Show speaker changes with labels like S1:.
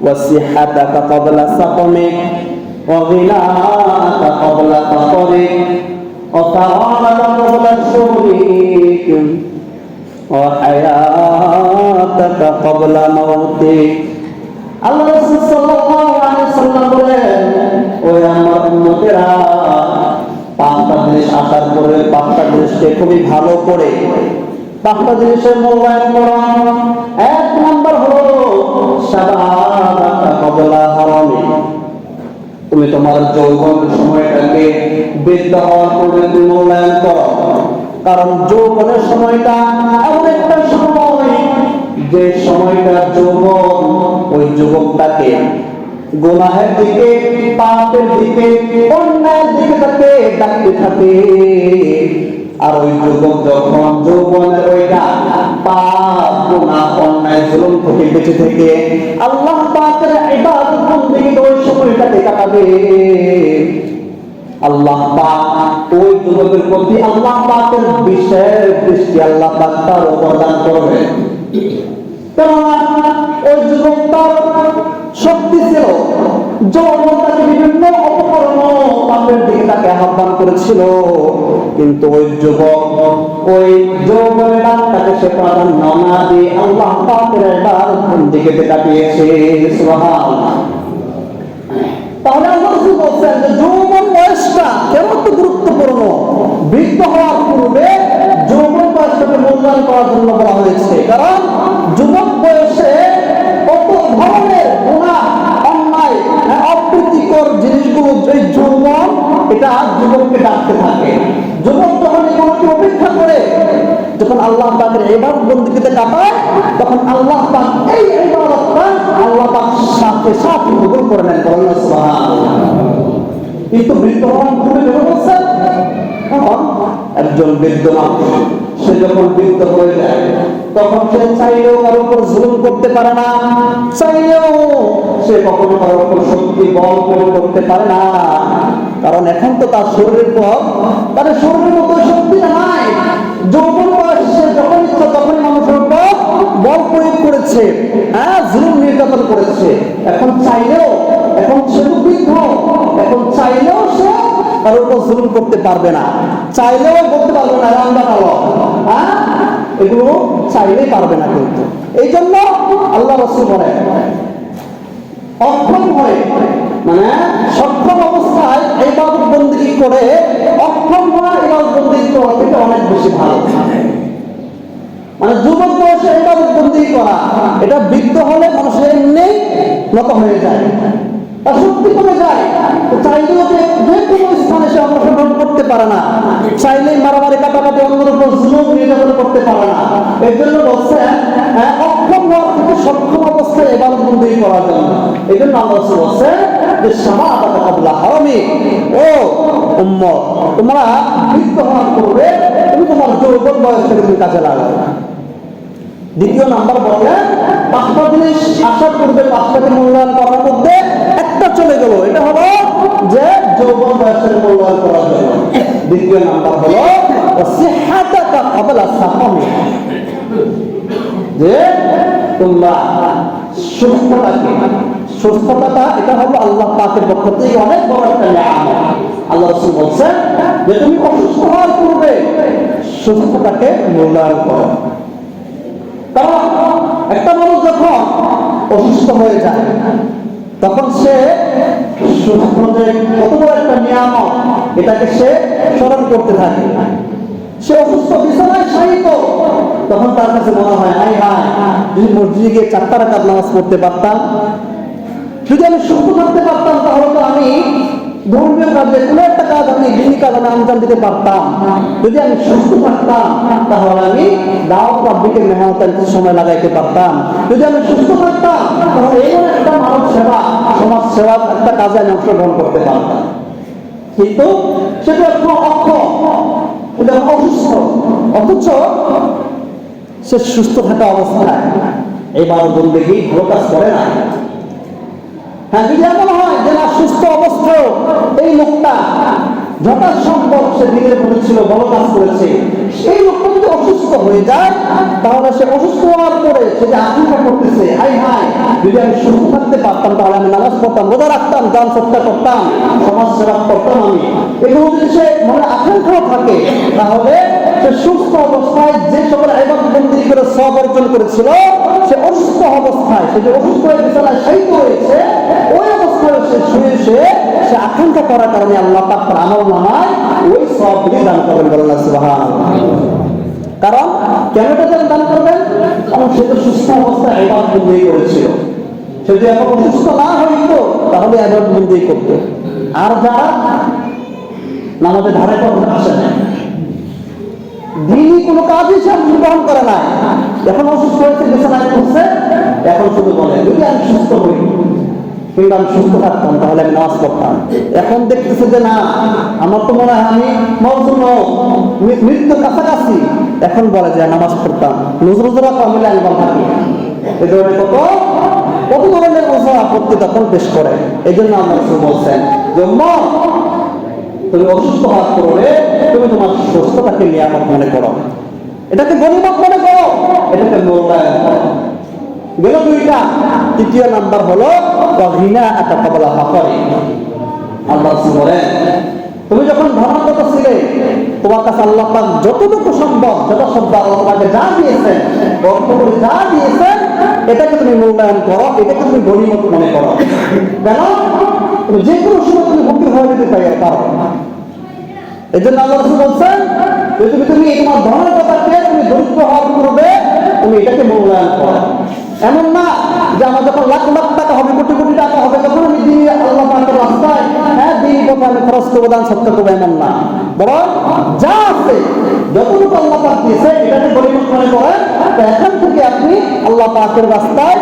S1: وصحتك قبل سقمك وغناك قبل فقرك وثوابك قبل شغلك وحياتك قبل موتك আল্লাহ রাসূল সাল্লাল্লাহু আলাইহি সাল্লাম বলেন ওই আমার উম্মতেরা পাঁচটা জিনিস আসার পরে পাঁচটা জিনিসকে খুবই ভালো করে পাঁচটা জিনিসের মূল্যায়ন করা এক নাম্বার হলো সাবাবাতা কবলা হারামি তুমি তোমার যৌবন সময়টাকে বৃদ্ধ হওয়ার মূল্যায়ন করো। কারণ যৌবনের সময়টা এমন একটা সময়, যে সময়টা যৌবন ওই যুবকটাকে গোনাহের দিকে, পাপের দিকে, অন্যায়ের দিকে তাকে ডাকতে থাকে। আর ওই যুবক যখন যৌবনের ওইটা পাপ, গুনাহ, অন্যায়, জুলুম থেকে বেঁচে থেকে আল্লাহ পাকের ইবাদত বন্দেগী ওই সময়টাকে কাটাবে। আল্লাহ পাক ওই যুবকের প্রতি আল্লাহ পাকের বিশেষ দৃষ্টি আল্লাহ পাক তার উপর দান করবে। কেননা ওই যুবক তার শক্তি ছিল, যৌবন তাকে বিভিন্ন অপকর্ম পাপের দিকে তাকে আহ্বান করেছিল। কিন্তু ওই যুবক, ওই যৌবনের ডাক্তারকে সে প্রাধান্য না দিয়ে আল্লাহ দিকে কাটিয়েছে সুবহানাল্লাহ। তাহলে বলছেন যে যৌবন বয়সটা কেন তো গুরুত্বপূর্ণ? বৃদ্ধ হওয়ার পূর্বে যৌবন বয়সটাকে মূল্যায়ন করার জন্য বলা হয়েছে। কারণ যুবক বয়সে কত ধরনের গুনাহ, অন্যায়, অপ্রীতিকর জিনিসগুলো এই যৌবন, এটা যুবককে ডাকতে থাকে। আল্লাহ পাকের এবার বন্দীতে কাটায় তখন আল্লাহ পাক এই ইবাদতটা আল্লাহ পাক সাথে সাথে কবুল করে নেন। কিন্তু বৃদ্ধ হওয়ার বলছেন তখন একজন বৃদ্ধ মানুষ সে যখন বৃদ্ধ হয়ে যায়, তখন সে চাইলেও কারোর উপর জুলুম করতে পারে না। চাইলেও সে কখনো কারোর উপর শক্তি বল প্রয়োগ করতে পারে না। কারণ এখন তো তার শরীরের পর তার শরীরের মতো শক্তিটা করতে পারবে না। চাইলেও বলতে পারবে না রান্না ভালো হ্যাঁ? এগুলো চাইলেই পারবে না কিন্তু। এই জন্য আল্লাহ রসুল বলে অক্ষম হয়ে মানে সক্ষম অবস্থায় এই বন্দি করে অক্ষম হওয়া এই বন্দি করা থেকে অনেক বেশি ভালো। মানে যুবক বয়সে বাবদ বন্দি করা, এটা বৃদ্ধ হলে মানুষের এমনি নত হয়ে যায়। তার শক্তি কমে যায়। পারে না। চাইলেই মারামারি কাটাকাটি অন্যের উপর জুলুম নির্যাতন করতে পারে না। এর জন্য বলছেন হ্যাঁ, অক্ষম হওয়ার থেকে সক্ষম অবস্থায় এবার এই জন্য আল্লাহ যে সামা কাবলা হারামি ও উম্মত তোমরা বৃদ্ধ পূর্বে তুমি তোমার যৌবন বয়সটাকে তুমি কাজে লাগাও। দ্বিতীয় নাম্বার বলে পাঁচটা জিনিস আসার পূর্বে পাঁচটাকে মূল্যায়ন করার দ্বিতীয় নাম্বার হলো যে তোমরা সুস্থতাকে, সুস্থতাটা এটা হলো আল্লাহ পাকের পক্ষ থেকে অনেক বড় একটা আল্লাহ রাসূল বলছেন যে তুমি অসুস্থ হওয়ার পূর্বে সুস্থতাকে মূল্যায়ন করো। কারণ একটা মানুষ যখন অসুস্থ হয়ে যায়, তখন সে সুস্থ যে কত বড় একটা নিয়ামক এটাকে সে স্মরণ করতে থাকে। সে অসুস্থ, বিছানায় শায়িত। তখন তার কাছে মনে হয় হাই হাই যদি মসজিদে গিয়ে চারটা রাকাত নামাজ পড়তে পারতাম, যদি আমি সুস্থ থাকতে পারতাম, তাহলে তো আমি ধর্মীয় কাজে কোনো একটা কাজ আমি কাজ আমি আঞ্জাম দিতে পারতাম যদি আমি সুস্থ থাকতাম, তাহলে আমি দাওয়াত কিছু সময় লাগাইতে পারতাম। যদি আমি সুস্থ থাকতাম, তাহলে এই একটা মানব সেবা, সমাজ সেবার একটা কাজে আমি অংশগ্রহণ করতে পারতাম। কিন্তু সেটা অক্ষম এটা অসুস্থ। অথচ সে সুস্থ থাকা অবস্থায় এবার বন্দেগী ভালো কাজ করে না হ্যাঁ যদি এমন হয় সুস্থ অবস্থায় এই লোকটা যথা সম্ভব সে দিনের প্রতি ছিল ভালো কাজ করেছে। সেই লোকটা যদি অসুস্থ হয়ে যায়, তাহলে সে অসুস্থ হওয়ার পরে সে যে আশঙ্কা করতেছে, হাই হাই, যদি আমি সুস্থ থাকতে পারতাম, তাহলে আমি নামাজ পড়তাম, রোজা রাখতাম, দান সত্তা করতাম, সমাজ সেবা করতাম আমি। এগুলো যদি সে মনে আকাঙ্ক্ষাও থাকে, তাহলে সে সুস্থ অবস্থায় যে সকল আইবাদ বন্দি করে সব অর্জন করেছিল, সে অসুস্থ অবস্থায়, সে যে অসুস্থ হয়ে বিছানায় করার কারণে আল্লাহ পাক আমল নামায় ওই সবগুলি দান করবেন না কারণ কেন দান করবেন? কারণ সে তো সুস্থ অবস্থায় আইবাদ বন্দি করেছিল। সে যদি এখন না হইতো, তাহলে করতো। আর যারা নামাজের ধারে আসে না, দিনই কোনো কাজই সে করে নাই। এখন অসুস্থ হয়েছে, বিছানায় এখন শুধু বলে, যদি আমি সুস্থ হই, কিন্তু আমি সুস্থ আমি নামাজ পড়তাম। এখন দেখতেছে যে না, আমার তো মনে হয় আমি মৃত্যুর কাছাকাছি। এখন বলে যে নামাজ পড়তাম। নজরুজরা থাকি ধরনের কত কত ধরনের আপত্তি তখন পেশ করে। এই জন্য বলছেন যে তুমি অসুস্থ তুমি তোমার সুস্থতাকে মনে করো। এটাকে গরিমত মনে করো। এটাকে করো। গেল দুইটা। তৃতীয় নাম্বার হলো ঘৃণা একটা কবলা হাফারি। আল্লাহ বলেন, তুমি যখন ধর্মগত ছিলে, তোমার কাছে আল্লাহ পাক যতটুকু সম্ভব যথাসম্ভব আল্লাহ তোমাকে যা দিয়েছেন অর্থ করে যা দিয়েছেন, এটাকে তুমি মূল্যায়ন করো, এটাকে তুমি গরিমত মনে করো। কেন? যে কোনো সময় তুমি ভক্তি হয়ে যেতে পারি কারণ এই জন্য আল্লাহ বলছেন যে তুমি তুমি তোমার ধনের কথাকে তুমি দরিদ্র হওয়ার পূর্বে তুমি এটাকে মূল্যায়ন করো। এমন না যে আমার যখন লাখ লাখ টাকা হবে, কোটি কোটি টাকা হবে, তখন আমি দিয়ে আল্লাহ পাকের রাস্তায় হ্যাঁ দিয়ে আমি খরচ করব, দান সত্য করব, এমন না। বরং যা আছে, যতটুকু আল্লাহ পাক দিয়েছে, এটাকে গরিব মনে করেন তো এখান থেকে আপনি আল্লাহ পাকের রাস্তায়